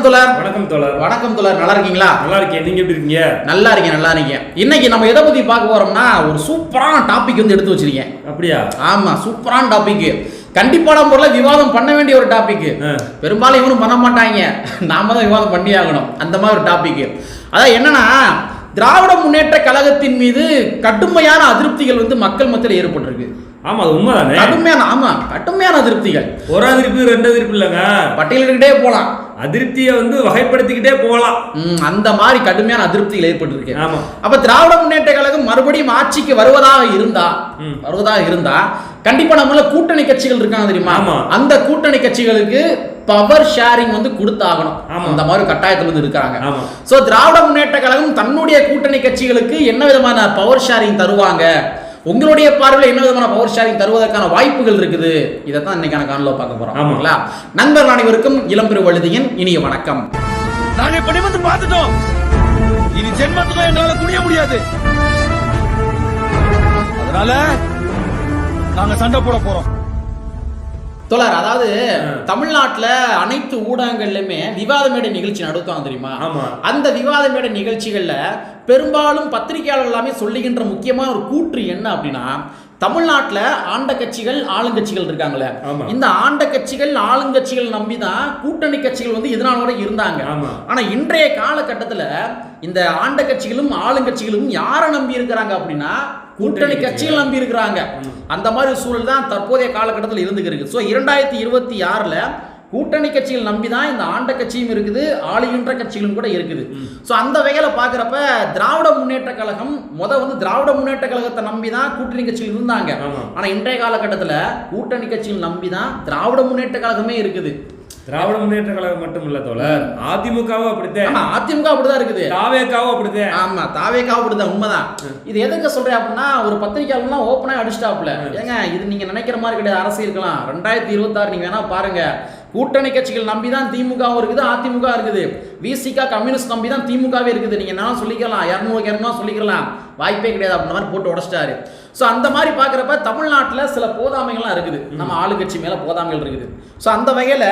வணக்கம் தோழர். வணக்கம் தோழர். வணக்கம் தோழர். நல்லா இருக்கீங்களா? நல்லா இருக்கேன் நீங்க எப்படி இருக்கீங்க? நல்லா இருக்கேன் நல்லா இருக்கேன். இன்னைக்கு நம்ம எதை பத்தி பார்க்க போறோம்னா ஒரு சூப்பரான டாபிக் வந்து எடுத்து வச்சிருக்கேன். அப்படியா? ஆமா சூப்பரான டாபிக் கண்டிப்பான முறையில் விவாதம் பண்ண வேண்டிய ஒரு டாபிக். பெரும்பாலும் இவனும் பண்ண மாட்டாங்க. நாம தான் விவாதம் பண்ணி ஆகணும். அந்த மாதிரி ஒரு டாபிக் அதான் என்னன்னா திராவிட முன்னேற்ற கழகத்தின் மீது கடுமையான அதிருப்திகள் வந்து மக்கள் மத்தியில் ஏற்பட்டிருக்கு. ஆமா அது உண்மைதானே? கடுமையான ஆமா கடுமையான அதிருப்திகள். ஒரு அதிருப்தி ரெண்டு அதிருப்தி இல்லைங்க. பட்டியலிட்டுக்கிட்டே போலாம். அதிருப்தியை வந்து வகைப்படுத்திக்கிட்டே போகலாம். அந்த மாதிரி கடுமையான அதிருப்திகள் ஏற்பட்டிருக்கு. ஆமா. அப்ப திராவிட முன்னேற்ற கழகம் மறுபடியும் ஆட்சிக்கு வருவதாக இருந்தா. வருவதாக இருந்தா கண்டிப்பா நம்மள கூட்டணி கட்சிகள் இருக்காங்க தெரியுமா. அந்த கூட்டணி கட்சிகளுக்கு பவர் ஷேரிங் வந்து கொடுத்தாகணும். அந்த மாதிரி கட்டாயத்துல வந்து இருக்காங்க. சோ திராவிட முன்னேற்ற கழகம் தன்னுடைய கூட்டணி கட்சிகளுக்கு என்ன விதமான பவர் ஷேரிங் தருவாங்க? உங்களுடைய பார்வையில் என்ன விதமான பவர் ஷேரிங் தருவதற்கான வாய்ப்புகள் இருக்குது? இதைத்தான் இன்னைக்கான காணொலியில் பார்க்க போறோம். ஆமா. ஆமாங்களா நண்பர்கள் அனைவருக்கும் இளம்பெரு வழுதியின் இனிய வணக்கம். நாங்க இப்ப நிமிர்ந்து பார்த்துட்டோம். இனி ஜென்மத்துக்கும் எங்களால குனிய முடியாது. அதனால நாங்க சண்டை போட போறோம். தோழர் அதாவது. தமிழ்நாட்டுல அனைத்து ஊடகங்கள்லயுமே விவாத மேடை நிகழ்ச்சி நடத்துவாங்க தெரியுமா ஆமா அந்த விவாத மேடை நிகழ்ச்சிகள்ல பெரும்பாலும் பத்திரிகையாளர் எல்லாமே சொல்லுகின்ற முக்கியமான ஒரு கூற்று என்ன அப்படின்னா தமிழ்நாட்டுல ஆண்ட கட்சிகள் ஆளுங்கட்சிகள் இருக்காங்களே. இந்த ஆண்ட கட்சிகள் ஆளுங்கட்சிகள் நம்பி தான் கூட்டணி கட்சிகள் வந்து இதனால் வரை இருந்தாங்க. ஆமா. ஆனா இன்றைய காலகட்டத்துல இந்த ஆண்ட கட்சிகளும் ஆளுங்கட்சிகளும் யாரை நம்பி இருக்கிறாங்க அப்படின்னா கூட்டணி கட்சிகள். நம்பி இருக்கிறாங்க. அந்த மாதிரி சூழல் தான் தற்போதைய காலகட்டத்தில் இருந்துக்கு இருக்கு. ஸோ இரண்டாயிரத்தி இருபத்தி ஆறுல கூட்டணி கட்சிகள் நம்பி தான் இந்த ஆண்ட கட்சியும் இருக்குது ஆளுகின்ற கட்சிகளும் கூட இருக்குது. ஸோ அந்த வகையில் பார்க்குறப்ப திராவிட முன்னேற்ற கழகம் முத வந்து திராவிட முன்னேற்ற கழகத்தை நம்பி தான் கூட்டணி கட்சிகள் இருந்தாங்க. ஆனால் இன்றைய காலகட்டத்தில் கூட்டணி கட்சிகள் நம்பி தான் திராவிட முன்னேற்ற கழகமே இருக்குது. திராவிட முன்னேற்ற கழகம் மட்டும் இல்ல தோழர். அதிமுகவும் அப்படித்தான் அதிமுக அப்படிதான் இருக்குது. தாவேக்காவும் அப்படித்தான் ஆமா தாவேக்காவும் அப்படிதான் உண்மைதான். இது எதுக்கு சொல்றேன் அப்படின்னா ஒரு பத்திரிக்கையாளர்லாம் ஓப்பனா அடிச்சிட்டாப்ல ஏங்க இது நீங்க நினைக்கிற மாதிரி கிடையாது அரசு இருக்கலாம். ரெண்டாயிரத்தி இருபத்தாறு நீங்க வேணா பாருங்க. கூட்டணி கட்சிகள் நம்பி தான் திமுகவும் இருக்குது அதிமுக இருக்குது. விசிகா கம்யூனிஸ்ட் நம்பி தான் திமுகவே இருக்குது. நீங்க என்ன சொல்லிக்கலாம்? இரநூறு சொல்லிக்கலாம். வாய்ப்பே கிடையாது. அப்படின்ற மாதிரி போட்டு உடச்சிட்டாரு. ஸோ அந்த மாதிரி பார்க்குறப்ப தமிழ்நாட்டில் சில போதாமைகள்லாம் இருக்குது. நம்ம ஆளுங்கட்சி மேலே போதாமைகள் இருக்குது. ஸோ அந்த வகையில்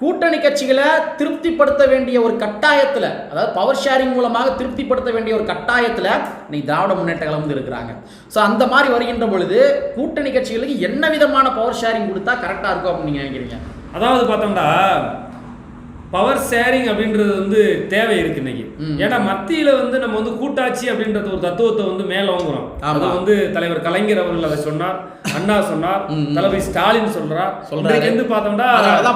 கூட்டணி கட்சிகளை திருப்திப்படுத்த வேண்டிய ஒரு கட்டாயத்தில் அதாவது பவர் ஷேரிங் மூலமாக திருப்திப்படுத்த வேண்டிய ஒரு கட்டாயத்தில் இன்னைக்கு திராவிட முன்னேற்ற வந்து இருக்கிறாங்க. ஸோ அந்த மாதிரி வருகின்ற பொழுது கூட்டணி கட்சிகளுக்கு என்ன விதமான பவர் ஷேரிங் கொடுத்தா கரெக்டாக இருக்கும் அப்படின்னு நீங்கள் நினைக்கிறீங்க? அதாவது பார்த்தோம்னா பவர் ஷேரிங் அப்படின்றது வந்து தேவை இருக்கு இன்னைக்கு. ஏன்னா மத்தியில வந்து நம்ம வந்து கூட்டாட்சி அப்படின்றது ஒரு தத்துவத்தை வந்து மேல வாங்குறோம். அது வந்து தலைவர் கலைஞர் அவர்கள் அதை சொன்னார் அண்ணா சொன்னார். தளபதி ஸ்டாலின் சொல்றார். சொல்றாரு. வந்து பார்த்தோம்னா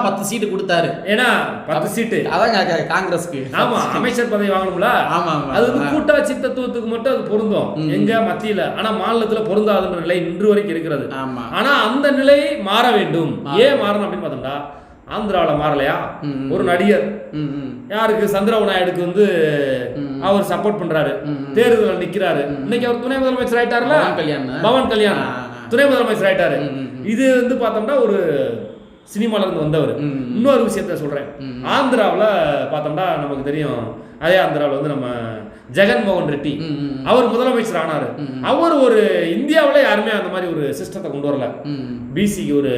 பத்து சீட்டு கொடுத்தாரு. ஏன்னா பத்து சீட்டு அதாங்க காங்கிரஸ்க்கு. ஆமா அமைச்சர் பதவி வாங்கணும்ல. ஆமா ஆமா அது வந்து கூட்டாட்சி தத்துவத்துக்கு மட்டும் அது பொருந்தும். எங்க? மத்தியில. ஆனா மாநிலத்துல பொருந்தாதுன்ற நிலை இன்று வரைக்கும் இருக்கிறது. ஆமா. ஆனா அந்த நிலை மாற வேண்டும். ஏன் மாறணும் அப்படின்னு பார்த்தோம்னா ஆந்திராவில் மாறலையா. ஒரு நடிகர் யாருக்கு சந்திரபாபு நாயுடுக்கு வந்து. அவர் சப்போர்ட் பண்றாரு. தேர்தலில் நிக்கிறாரு இன்னைக்கு அவர் துணை முதலமைச்சர் ஆயிட்டாருல பவன் கல்யாண் பவன் கல்யாண் ஆ, ஆ. துணை முதலமைச்சர் ஆயிட்டாரு. இது வந்து பார்த்தோம்னா ஒரு சினிமால இருந்து வந்தவர். இன்னொரு விஷயத்த சொல்றேன். ஆந்திராவில் பார்த்தோம்னா நமக்கு தெரியும் அதே ஆந்திராவில் வந்து நம்ம ஜெகன்மோகன் ரெட்டி. அவர் முதலமைச்சர் ஆனாரு. அவர் ஒரு இந்தியாவுல யாருமே அந்த மாதிரி ஒரு சிஸ்டத்தை கொண்டு வரல. பிசிக்கு ஒரு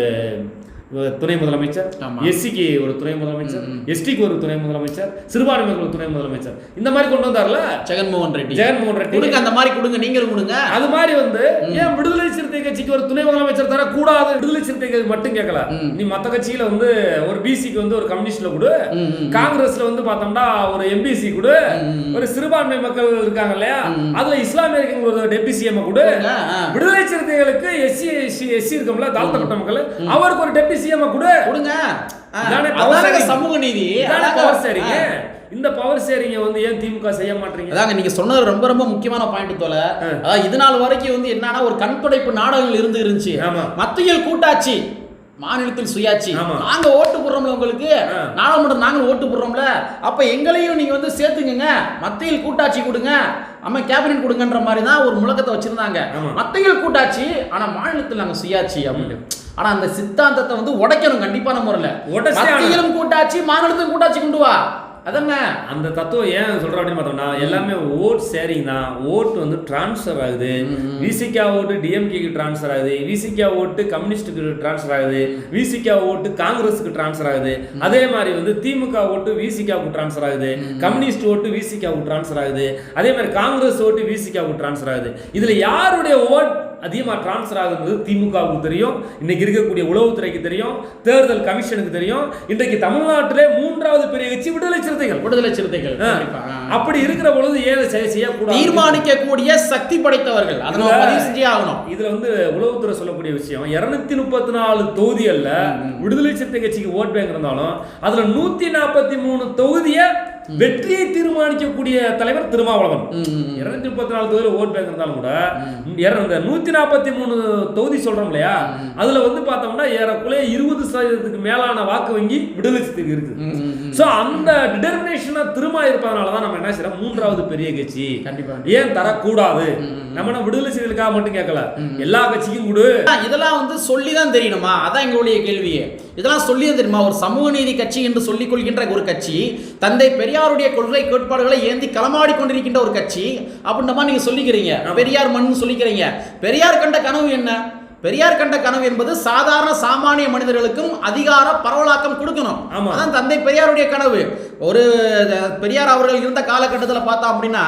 துணை முதலமைச்சர். எஸ்சிக்கு ஒரு துணை முதலமைச்சர். எஸ்டிக்கு ஒரு துணை முதலமைச்சர் சிறுபான்மைக்கு ஒரு துணை முதலமைச்சர் இந்த மாதிரி கொண்டு வந்தார்ல ஜெகன்மோகன் ரெட்டி ஜெகன்மோகன் ரெட்டி கொடுங்க அந்த மாதிரி கொடுங்க நீங்களும் கொடுங்க அது மாதிரி வந்து ஏன் விடுதலை சிறுத்தை கட்சிக்கு ஒரு துணை முதலமைச்சர் தர கூடாது விடுதலை சிறுத்தை கட்சி மட்டும் கேட்கல. நீ மத்த கட்சியில வந்து ஒரு பிசிக்கு வந்து ஒரு கம்யூனிஸ்ட்ல கொடு. காங்கிரஸ்ல வந்து பார்த்தோம்னா ஒரு எம்பிசி கொடு. ஒரு சிறுபான்மை மக்கள் இருக்காங்க இல்லையா. அதுல இஸ்லாமியருக்கு ஒரு டெபுட்டி சிஎம் கொடு. விடுதலை சிறுத்தைகளுக்கு எஸ்சி எஸ்சி இருக்கும்ல தாழ்த்தப்பட்ட மக்கள் அவருக்கு ஒரு டெப்டி சிஎம் கொடு. கொடுங்க. சமூக நீதி. பவர் ஷேரிங் ஆ. இந்த பவர் ஷேரிங்க வந்து ஏன் திமுக செய்ய மாட்டீங்க? அதாங்க நீங்க சொன்னது ரொம்ப ரொம்ப முக்கியமான பாயிண்ட் தோல. அதாவது இது நாள் வரைக்கும் வந்து என்னன்னா ஒரு கண் துடைப்பு நாடகங்கள் இருந்து இருந்துச்சு. மத்தியில் கூட்டாட்சி மாநிலத்தில் சுயாட்சி. நாங்க ஓட்டு போடுறோம்ல உங்களுக்கு. நாடாளுமன்றம் நாங்களும் ஓட்டு போடுறோம்ல? அப்ப எங்களையும் நீங்க வந்து சேர்த்துக்குங்க. மத்தியில் கூட்டாட்சி கொடுங்க. அம்மா கேபினெட் கொடுங்கன்ற மாதிரி தான் ஒரு முழக்கத்தை வச்சிருந்தாங்க. மத்தியில் கூட்டாட்சி ஆனா மாநிலத்தில் நாங்க சுயாட்சி அப்படின்னு. ஆனா அந்த சித்தாந்தத்தை வந்து உடைக்கணும் கண்டிப்பான முறையில். மத்தியிலும் கூட்டாட்சி மாநிலத்திலும் கூட்டாட்சி கொண்டு வா. அதானே அந்த தத்துவம் ஏன் சொல்றோம் அப்படின்னு பார்த்தோம்னா எல்லாமே ஓட் ஷேரிங் தான். ஓட்டு வந்து டிரான்ஸ்ஃபர் ஆகுது. விசிகா ஓட்டு டிஎம்கேக்கு டிரான்ஸ்ஃபர் ஆகுது. விசிகா ஓட்டு கம்யூனிஸ்டுக்கு டிரான்ஸ்ஃபர் ஆகுது. விசிகா ஓட்டு காங்கிரஸுக்கு டிரான்ஸ்ஃபர் ஆகுது. அதே மாதிரி வந்து திமுக ஓட்டு விசிகாவுக்கு டிரான்ஸ்ஃபர் ஆகுது. கம்யூனிஸ்ட் ஓட்டு விசிகாவுக்கு டிரான்ஸ்ஃபர் ஆகுது. அதே மாதிரி காங்கிரஸ் ஓட்டு விசிகாவுக்கு டிரான்ஸ்ஃபர் ஆகுது. இதுல யாருடைய ஓட் அதிகமாக டிரான்ஸ்ஃபர் ஆகுது திமுகவுக்கு தெரியும். இன்னைக்கு இருக்கக்கூடிய உளவுத்துறைக்கு தெரியும். தேர்தல் கமிஷனுக்கு தெரியும். இன்றைக்கு தமிழ்நாட்டிலே மூன்றாவது பெரிய கட்சி விடுதலை சிறுத்தைகள். விடுதலை சிறுத்தைகள். அப்படி இருக்கிற பொழுது செய்ய- செய்யக்கூடாது. தீர்மானிக்கக்கூடிய சக்தி படைத்தவர்கள். ஆகணும். இதுல வந்து உளவுத்துறை சொல்லக்கூடிய விஷயம் இருநூத்தி முப்பத்தி நாலு தொகுதிகள்ல விடுதலை சிறுத்தை கட்சிக்கு ஓட் பேங்க் இருந்தாலும் அதுல நூத்தி நாற்பத்தி மூணு தொகுதிய வெற்றியை தீர்மானிக்கக்கூடிய தலைவர் திருமாவளவன். இருநூத்தி முப்பத்தி நாலு தொகுதியில ஓட் பேங்க் இருந்தாலும் கூட இந்த நூத்தி நாற்பத்தி மூணு தொகுதி சொல்றோம் இல்லையா? அதுல வந்து பார்த்தோம்னா ஏறக்குறைய இருபது சதவீதத்துக்கு மேலான வாக்கு வங்கி விடுதலை இருக்குது. சோ அந்த டிட்டர்மினேஷனா திரும்ப இருப்பதனால தான் நம்ம என்ன செய்யறோம்? மூன்றாவது பெரிய கட்சி. கண்டிப்பா. ஏன் தரக்கூடாது? நம்ம விடுதலை சிறுத்தைகளுக்காக மட்டும் கேட்கல. எல்லா கட்சிக்கும் கொடு. இதெல்லாம் வந்து சொல்லி தான் தெரியணுமா? அதான் எங்களுடைய கேள்வியே. இதெல்லாம் சொல்லி தான் தெரியுமா? ஒரு சமூக நீதி கட்சி என்று சொல்லிக் கொள்கின்ற ஒரு கட்சி தந்தை பெரியாருடைய கொள்கை கோட்பாடுகளை ஏந்தி களமாடி கொண்டிருக்கின்ற ஒரு கட்சி அப்படின்ற மாதிரி நீங்க சொல்லிக்கிறீங்க. பெரியார் மண் சொல்லிக்கிறீங்க. பெரியார் கண்ட கனவு என்ன? பெரியார் கண்ட கனவு என்பது சாதாரண சாமானிய மனிதர்களுக்கும் அதிகார பரவலாக்கம் கொடுக்கணும். அதான் தந்தை பெரியாருடைய கனவு ஒரு பெரியார் அவர்கள் இருந்த காலகட்டத்தில் பார்த்தோம் அப்படின்னா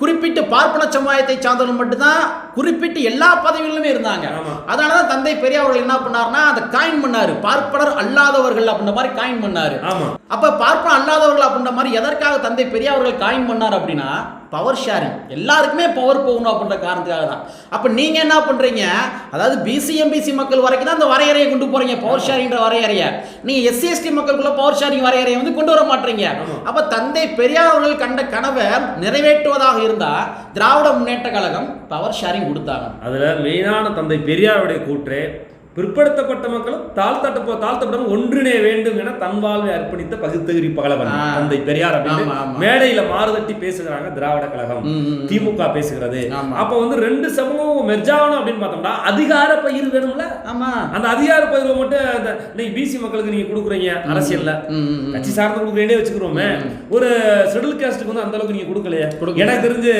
குறிப்பிட்டு பார்ப்பன சமுதாயத்தை சார்ந்தவர்கள் மட்டும்தான் குறிப்பிட்டு எல்லா பதவிகளிலுமே இருந்தாங்க. அதனால தான் தந்தை பெரியார் அவர்கள் என்ன பண்ணாருன்னா அதை காயின் பண்ணாரு. பார்ப்பனர் அல்லாதவர்கள் அப்படின்ற மாதிரி காயின் பண்ணாரு. அப்ப பார்ப்பன அல்லாதவர்கள் அப்படின்ற மாதிரி எதற்காக தந்தை பெரியார் அவர்கள் காயின் பண்ணார் அப்படின்னா பவர் ஷேரிங் எல்லாருக்குமே பவர் போகணும் அப்படின்ற காரணத்துக்காக தான். அப்ப நீங்க என்ன பண்றீங்க? அதாவது பிசி எம்பிசி மக்கள் வரைக்கும் தான் அந்த வரையறையை கொண்டு போறீங்க பவர் ஷேரிங்ன்ற வரையறையை. நீங்க எஸ்சி எஸ்டி மக்களுக்குள்ள பவர் ஷேரிங் வரையறையை வந்து கொண்டு வர மாட்டீங்க. அப்ப தந்தை பெரியார் அவர்கள் கண்ட கனவை நிறைவேற்றுவதாக இருந்தா திராவிட முன்னேற்ற கழகம் பவர் ஷேரிங் கொடுத்தாங்க. அதுல மெயினான தந்தை பெரியாருடைய கூற்று பிற்படுத்தப்பட்ட மக்களும் தாழ்த்தட்ட தாழ்த்தப்படும் ஒன்றிணைய வேண்டும் என தன் வாழ்வை அர்ப்பணித்த பகுத்தகிரி பகலவன். தந்தை பெரியார் அப்படின்னு. மேடையில மாறுதட்டி பேசுகிறாங்க திராவிட கழகம். திமுக பேசுகிறது. அப்ப வந்து ரெண்டு சமூகம் மெர்ஜாகணும் அப்படின்னு பார்த்தோம்னா அதிகார பகிர்வு வேணும்ல ஆமா அந்த அதிகார பகிர்வை மட்டும் அந்த இன்னைக்கு பிசி மக்களுக்கு நீங்க கொடுக்குறீங்க அரசியல்ல. கட்சி சார்ந்து கொடுக்குறேனே வச்சுக்கிறோமே ஒரு ஷெடியூல் காஸ்ட்டுக்கு வந்து அந்த அளவுக்கு நீங்க கொடுக்கலையே கொடுக்கல. எனக்கு தெரிஞ்சு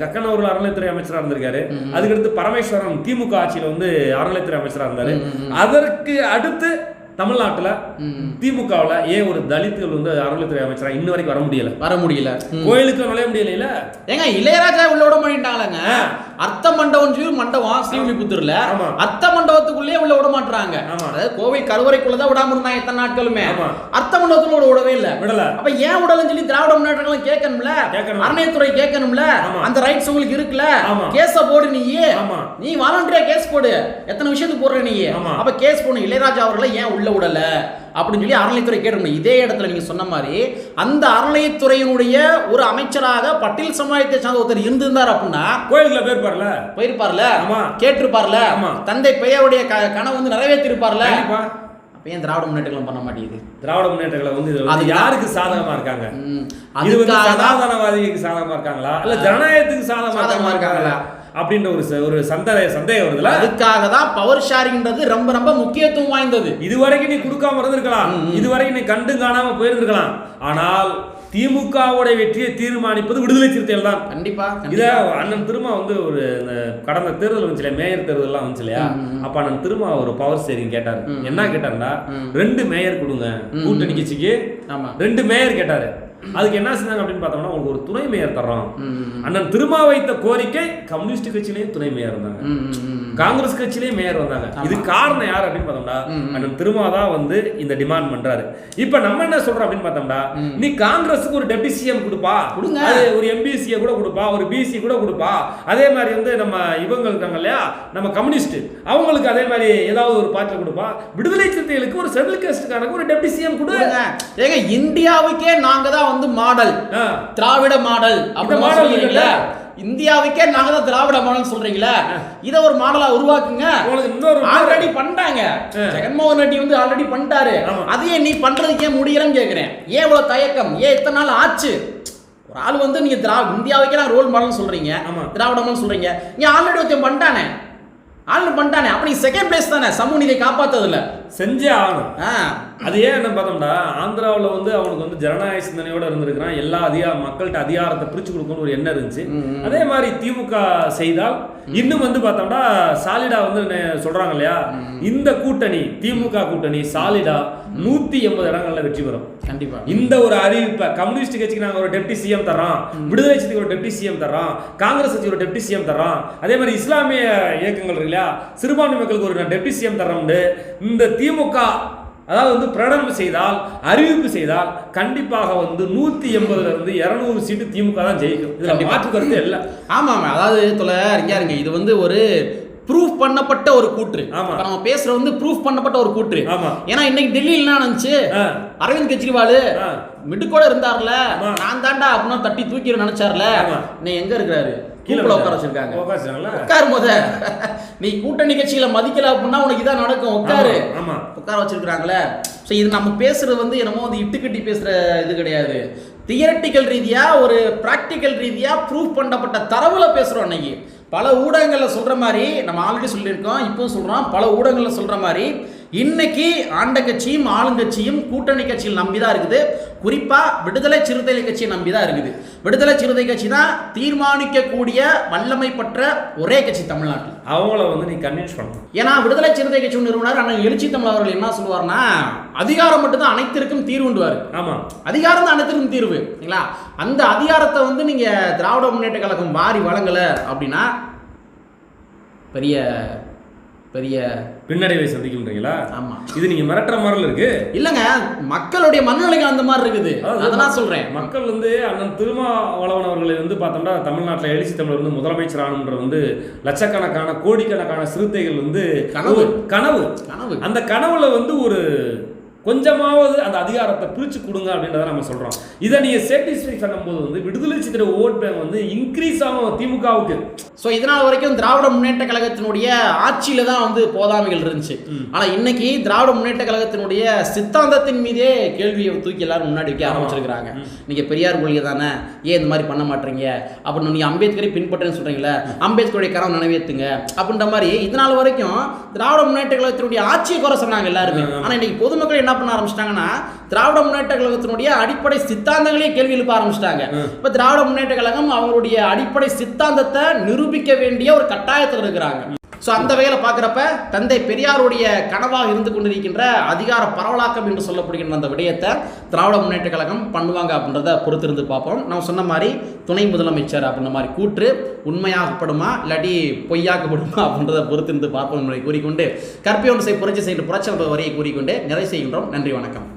கக்கன் அவர்கள் அறநிலைத்துறை அமைச்சரா இருந்திருக்காரு. அதுக்கடுத்து பரமேஸ்வரன் திமுக ஆட்சியில வந்து அறநிலைத்துறை அமைச்சரா இருந்தாரு. அதற்கு அடுத்து தமிழ்நாட்டுல திமுகவுல ஏன் ஒரு தலித்துகள் வந்து அறநிலைத்துறை அமைச்சரா இன்ன வரைக்கும் வர முடியல. வர முடியல. கோயிலுக்கு நுழைய முடியல ஏங்க இளையராஜா உள்ள விட மாட்டாங்களங்க அர்த்த மண்டபம் சொல்லி மண்டபம் ஸ்ரீவில்லிபுத்தூர்ல. அர்த்த மண்டபத்துக்குள்ளேயே உள்ள விட மாட்டாங்க. அதாவது கோவில் கருவறைக்குள்ள தான் விடாம இருந்தாங்க எத்தனை நாட்களுமே. அர்த்த மண்டபத்துல விட விடவே இல்ல விடல அப்ப ஏன் விடலன்னு சொல்லி திராவிட முன்னேற்றங்களும் கேட்கணும்ல கேட்கணும். அறநிலையத்துறை கேட்கணும்ல. அந்த ரைட்ஸ் உங்களுக்கு இருக்குல்ல. கேஸ போடு நீ. நீ வாலண்டரியா கேஸ் போடு எத்தனை விஷயத்துக்கு போடுற நீ. அப்ப கேஸ் போடணும் இளையராஜா அவர்களை ஏன் உள்ள விடல அப்படின்னு சொல்லி அறநிலைத்துறை கேட்கணும் இதே இடத்துல நீங்க சொன்ன மாதிரி அந்த அறநிலையத்துறையினுடைய ஒரு அமைச்சராக பட்டியல் சமுதாயத்தை சார்ந்த ஒருத்தர் இருந்திருந்தார் அப்படின்னா கோயிலுக்குள்ள பேர் பாருல போயிருப்பார்ல? ஆமா. கேட்டிருப்பார்ல? ஆமா. தந்தை பெயருடைய கனவு வந்து நிறைவேற்றிருப்பார்ல? அப்ப ஏன் திராவிட முன்னேற்றங்களும் பண்ண மாட்டேங்குது? திராவிட முன்னேற்றங்களை வந்து அதுக்கு- யாருக்கு சாதகமா இருக்காங்க. இது வந்து சனாதனவாதிக்கு சாதகமா இருக்காங்களா? இல்ல ஜனநாயகத்துக்கு சாதகமா இருக்காங்களா? அப்படின்ற ஒரு ஒரு சந்தேக சந்தேகம் வருதுல? அதுக்காக தான் பவர் ஷேரிங்ன்றது ரொம்ப ரொம்ப முக்கியத்துவம் வாய்ந்தது. இதுவரைக்கும் நீ கொடுக்காம இருந்திருக்கலாம். இதுவரைக்கும் நீ கண்டு காணாம போயிருந்திருக்கலாம். ஆனால் திமுகவுடைய வெற்றியை தீர்மானிப்பது விடுதலை சிறுத்தைகள் தான். கண்டிப்பா இத. அண்ணன் திரும்ப வந்து ஒரு கடந்த தேர்தல் வந்துச்சு இல்லையா? மேயர் தேர்தல்லாம் வந்துச்சு இல்லையா? அப்ப அண்ணன் திரும்ப ஒரு பவர் ஷேரிங் கேட்டாரு. என்ன கேட்டாருன்னா ரெண்டு மேயர் கொடுங்க. கூட்டணி கட்சிக்கு ஆமா. ரெண்டு மேயர் கேட்டாரு. அதுக்கு என்ன செஞ்சாங்க அப்படின்னு பார்த்தோம்னா உங்களுக்கு ஒரு துணை மேயர் தர்றோம். அண்ணன் திருமா வைத்த கோரிக்கை கம்யூனிஸ்ட் கட்சியிலேயும் துணை மேயர் இருந்தாங்க. காங்கிரஸ் கட்சியிலேயே மேயர் வந்தாங்க. இது காரணம் யார் அப்படின்னு பார்த்தோம்னா அண்ணன் திருமா தான் வந்து இந்த டிமாண்ட் பண்றாரு. இப்ப நம்ம என்ன சொல்றோம் அப்படின்னு பார்த்தோம்னா நீ காங்கிரஸுக்கு ஒரு டெப்டி சிஎம் கொடுப்பா. அது ஒரு எம்பிசியை கூட கொடுப்பா ஒரு பிசி கூட கொடுப்பா. அதே மாதிரி வந்து நம்ம இவங்க இருக்காங்க இல்லையா நம்ம கம்யூனிஸ்ட் அவங்களுக்கு அதே மாதிரி ஏதாவது ஒரு பார்ட்டியில் கொடுப்பா. விடுதலை சிறுத்தைகளுக்கு ஒரு செட்டில் கேஸ்டுக்கான ஒரு டெப்டி சிஎம் கொடு. கொடுங்க. ஏங்க இந்தியாவுக்கே நாங்க தான் வந்து மாடல். திராவிட மாடல் அப்படி மாடல் சொல்றீங்களா? இந்தியாவுக்கே நாங்க தான் திராவிட மாடல் சொல்றீங்களா? இத ஒரு மாடலா உருவாக்குங்க. ஆல்ரெடி பண்ணிட்டாங்க. ஜெகன்மோகன் ரெட்டி வந்து ஆல்ரெடி பண்ணிட்டாரு. அதையே நீ பண்றதுக்கு ஏன் முடியலன்னு கேக்குறேன். ஏன் இவ்வளவு தயக்கம்? ஏன் இத்தனை நாள் ஆச்சு? ஒரு ஆள் வந்து நீங்க திரா இந்தியாவுக்கே நான் ரோல் மாடல் சொல்றீங்க. திராவிட மாடல் சொல்றீங்க. நீ ஆல்ரெடி ஒருத்தன் பண்ணிட்டானே. ஆளுநர் பண்ணிட்டானே. அப்ப நீ செகண்ட் பிளேஸ் தானே. சமூக நீதியை காப்பாத்ததுல செஞ்சே ஆகணும். அது ஏன் என்ன பார்த்தோம்னா ஆந்திராவில் வந்து அவனுக்கு வந்து ஜனநாயக சிந்தனையோட இருந்திருக்கிறான். எல்லா அதிகார மக்கள்கிட்ட அதிகாரத்தை பிரிச்சு கொடுக்கணும்னு ஒரு எண்ணம் இருந்துச்சு. அதே மாதிரி திமுக செய்தால் இன்னும் வந்து பார்த்தோம்னா சாலிடா வந்து சொல்றாங்க இல்லையா? இந்த கூட்டணி திமுக கூட்டணி சாலிடா நூத்தி எண்பது இடங்கள்ல வெற்றி பெறும். கண்டிப்பா. இந்த ஒரு அறிவிப்பை கம்யூனிஸ்ட் கட்சிக்கு நாங்க ஒரு டெப்டி சிஎம் தர்றோம். விடுதலை கட்சிக்கு ஒரு டெப்டி சிஎம் தர்றோம். காங்கிரஸ் கட்சிக்கு ஒரு டெப்டி சிஎம் தர்றோம். அதே மாதிரி இஸ்லாமிய இயக்கங்கள் இல்லையா? சிறுபான்மை மக்களுக்கு ஒரு டெப்டி சிஎம் தர்றோம்னு இந்த திமுக அதாவது வந்து பிரகடனம் செய்தால் அறிவிப்பு செய்தால் கண்டிப்பாக வந்து நூத்தி எண்பதுல இருந்து இருநூறு சீட்டு திமுக தான் ஜெயிக்கும் இதுல. மாற்று கருத்து இல்லை ஆமா ஆமா அதாவது இங்க இருங்க இது வந்து ஒரு ப்ரூஃப் பண்ணப்பட்ட ஒரு கூற்று ஆமா. நம்ம பேசுற வந்து ப்ரூஃப் பண்ணப்பட்ட ஒரு கூற்று ஆமா. ஏன்னா இன்னைக்கு டெல்லியில் என்ன ஆ. அரவிந்த் கெஜ்ரிவால். மிடுக்கோட இருந்தார்ல. நான் தாண்டா அப்படின்னு தட்டி தூக்கி நினைச்சார்ல. நீ எங்க இருக்கிறாரு கீழே உட்கார வச்சிருக்காங்க உட்கார முத நீ கூட்டணி கட்சியில மதிக்கல அப்படின்னா உனக்கு இதான் நடக்கும். உட்காரு. உட்கார வச்சிருக்காங்களே ஸோ இது நம்ம பேசுறது வந்து என்னமோ வந்து இட்டுக்கட்டி பேசுற இது கிடையாது. தியரட்டிக்கல் ரீதியா ஒரு பிராக்டிக்கல் ரீதியா ப்ரூஃப் பண்ணப்பட்ட தரவுல பேசுறோம் அன்னைக்கு. பல ஊடகங்கள்ல சொல்ற மாதிரி நம்ம ஆல்ரெடி சொல்லியிருக்கோம் இப்போ சொல்றோம் பல ஊடகங்கள்ல சொல்ற மாதிரி இன்னைக்கு ஆண்ட கட்சியும் ஆளுங்கட்சியும் கூட்டணி கட்சியில் நம்பி தான் இருக்குது. குறிப்பா விடுதலை சிறுத்தை கட்சியை நம்பி தான் இருக்குது. விடுதலை சிறுத்தை கட்சி தான் தீர்மானிக்கக்கூடிய வல்லமை பெற்ற ஒரே கட்சி தமிழ்நாட்டில். அவங்கள வந்து நீ கன்வின்ஸ் பண்ணணும் ஏன்னா விடுதலை சிறுத்தை கட்சி நிறுவனர் அண்ணன் எழுச்சி தமிழ் அவர்கள் என்ன சொல்லுவார்னா அதிகாரம் மட்டும்தான் அனைத்திற்கும் தீர்வுண்டுவார் ஆமா. அதிகாரம் தான் அனைத்திற்கும் தீர்வு சரிங்களா அந்த அதிகாரத்தை வந்து நீங்க திராவிட முன்னேற்ற கழகம் வாரி வழங்கல அப்படின்னா பெரிய பெரிய பின்னடைவை சந்திக்கும்ன்றீங்களா? ஆமா. இது நீங்க மிரட்டுற மாதிரில இருக்கு. இல்லங்க மக்களுடைய மனநிலைகள் அந்த மாதிரி இருக்குது. அதெல்லாம் சொல்றேன். மக்கள் வந்து அண்ணன் திருமாவளவன் அவர்களை வந்து பார்த்தோம்னா தமிழ்நாட்டில் எழுச்சி தமிழர் வந்து முதலமைச்சர் ஆகணுன்ற வந்து லட்சக்கணக்கான கோடிக்கணக்கான சிறுத்தைகள் வந்து கனவு. கனவு. கனவு. அந்த கனவுல வந்து ஒரு கொஞ்சமாவது அந்த அதிகாரத்தை பிரிச்சு கொடுங்க அப்படின்றத நம்ம சொல்றோம். இதை நீங்க சாட்டிஸ்ஃபை பண்ணும்போது வந்து விடுதலை சித்திர ஓட் பேங்க் வந்து இன்க்ரீஸ் ஆகும் திமுகவுக்கு. ஸோ இதனால் வரைக்கும் திராவிட முன்னேற்ற கழகத்தினுடைய ஆட்சியில தான் வந்து போதாமைகள் இருந்துச்சு. ஆனா இன்னைக்கு திராவிட முன்னேற்ற கழகத்தினுடைய சித்தாந்தத்தின் மீதே கேள்வியை தூக்கி எல்லாரும் முன்னாடி வைக்க ஆரம்பிச்சிருக்கிறாங்க. நீங்க பெரியார் கொள்கை தானே? ஏன் இந்த மாதிரி பண்ண மாட்டீங்க? அப்படின்னு நீங்க அம்பேத்கரை பின்பற்றுன்னு சொல்றீங்களே அம்பேத்கருடைய கனவு நிறைவேற்றுங்க அப்படின்ற மாதிரி இதனால் வரைக்கும் திராவிட முன்னேற்ற கழகத்தினுடைய ஆட்சியை குறை சொன்னாங்க எல்லாருமே. ஆனா இன்னைக்கு பொதுமக்கள் என்ன பண்ண ஆரம்பிச்சிட்டாங்கன்னா திராவிட முன்னேற்ற கழகத்தினுடைய அடிப்படை சித்தாந்தங்களே கேள்வி எழுப்ப ஆரம்பிச்சிட்டாங்க. இப்ப திராவிட முன்னேற்ற கழகம் அவங்களுடைய அடிப்படை சித்தாந்தத்தை நிரூபிக்க வேண்டிய ஒரு கட்டாயத்தில் இருக்கிறாங்க. ஸோ அந்த வகையில் பார்க்குறப்ப தந்தை பெரியாருடைய கனவாக இருந்து கொண்டிருக்கின்ற அதிகார பரவலாக்கம் என்று சொல்லப்படுகின்ற அந்த விடயத்தை திராவிட முன்னேற்ற கழகம் பண்ணுவாங்க அப்படின்றத பொறுத்திருந்து பார்ப்போம். நான் சொன்ன மாதிரி துணை முதலமைச்சர் அப்படின்ற மாதிரி கூற்று உண்மையாகப்படுமா இல்லாட்டி பொய்யாக்கப்படுமா அப்படின்றத பொறுத்திருந்து பார்ப்போம் என்பதை கூறிக்கொண்டு கற்பியொன்று புரட்சி செய்கின்ற புரட்சி வரியை கூறிக்கொண்டு நிறைவு செய்கின்றோம். நன்றி வணக்கம்.